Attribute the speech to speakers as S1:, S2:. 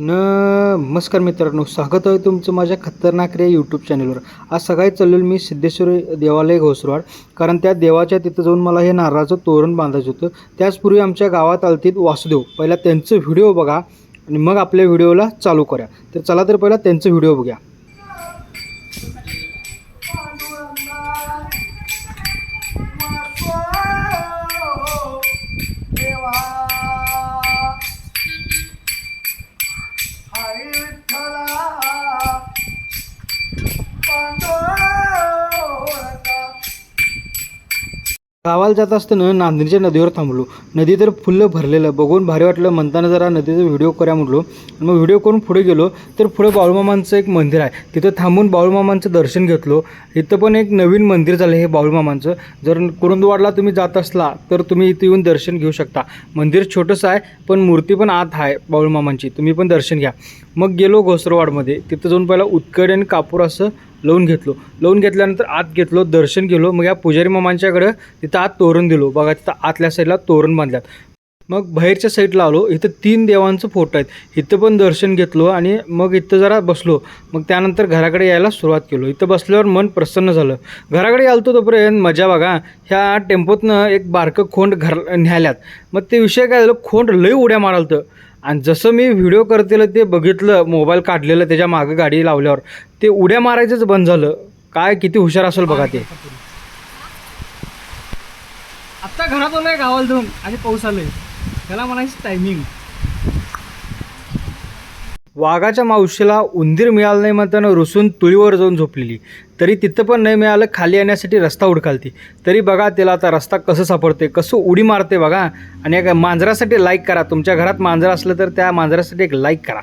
S1: नमस्कार मित्रांनो स्वागत आहे तुमचं माझ्या खतरनाक रे यूट्यूब चॅनलवर आज सकाळी चाललेलो मी सिद्धेश्वर देवालय घोसरवाड कारण त्या देवाच्या तिथं जाऊन मला हे नारळाचं तोरण बांधायचं होतं. त्याचपूर्वी आमच्या गावात आलतीत वासुदेव. पहिला त्यांचं व्हिडिओ बघा आणि मग आपल्या व्हिडिओला चालू करा. तर चला तर पहिला त्यांचं व्हिडिओ बघा Vitthala Vitthala Vitthala गावाला जात असताना नांदणीच्या नदीवर थांबलो. नदी तर फुल्ल भरलेलं बघून भारी वाटलं. म्हणताना जरा नदीचा व्हिडिओ करा म्हटलो. मग व्हिडिओ करून पुढे गेलो तर पुढे बाळूमामांचं एक मंदिर आहे. तिथं थांबून बाळूमामांचं दर्शन घेतलो. इथं पण एक नवीन मंदिर झालं हे बाळूमामांचं. जर कुरुंदवाडला तुम्ही जात असला तर तुम्ही इथं येऊन दर्शन घेऊ शकता. मंदिर छोटंसं आहे पण मूर्ती पण आत आहे बाळूमामांची. तुम्ही पण दर्शन घ्या. मग गेलो घोसरवाडमध्ये. तिथं जाऊन पहिला उत्कड आणि कापूर असं लावून घेतलो. लावून घेतल्यानंतर आत घेतलो दर्शन गेलो मग या पुजारी मामांच्याकडं तिथं आत तोरण दिलो. बघा तिथं आतल्या साईडला तोरण बांधल्यात. मग बाहेरच्या साईडला आलो. इथं तीन देवांचं फोटो आहेत. इथं पण दर्शन घेतलो आणि मग इथं जरा बसलो. मग त्यानंतर घराकडे यायला सुरुवात केलो. इथं बसल्यावर मन प्रसन्न झालं. घराकडे आलतो तोपर्यंत मजा बघा. ह्या टेम्पोतनं एक बारकं खोंड घर न्याल्यात मग ते विषय काय झालं? खोंड लई उड्या मारालतं. आणि जसं मी व्हिडिओ करतेलं ते बघितलं मोबाईल काढलेलं त्याच्या मागं गाडी लावल्यावर ते उड्या मारायचंच बंद झालं. काय किती हुशार असेल बघा ते.
S2: आत्ता घरातून आलोय गावाला जाऊन आणि पाऊस आलोय. त्याला म्हणायचं टायमिंग
S1: वाघाच्या मावशीला उंदीर मिळालं नाही म्हणताना रुसून तुळीवर जाऊन झोपलेली. तरी तिथं पण नाही मिळालं खाली येण्यासाठी रस्ता उडकालती. तरी बघा त्याला आता रस्ता कसं सापडते कसं उडी मारते बघा. आणि मांजरासाठी लाईक करा. तुमच्या घरात मांजर असलं तर त्या मांजरासाठी एक लाईक करा.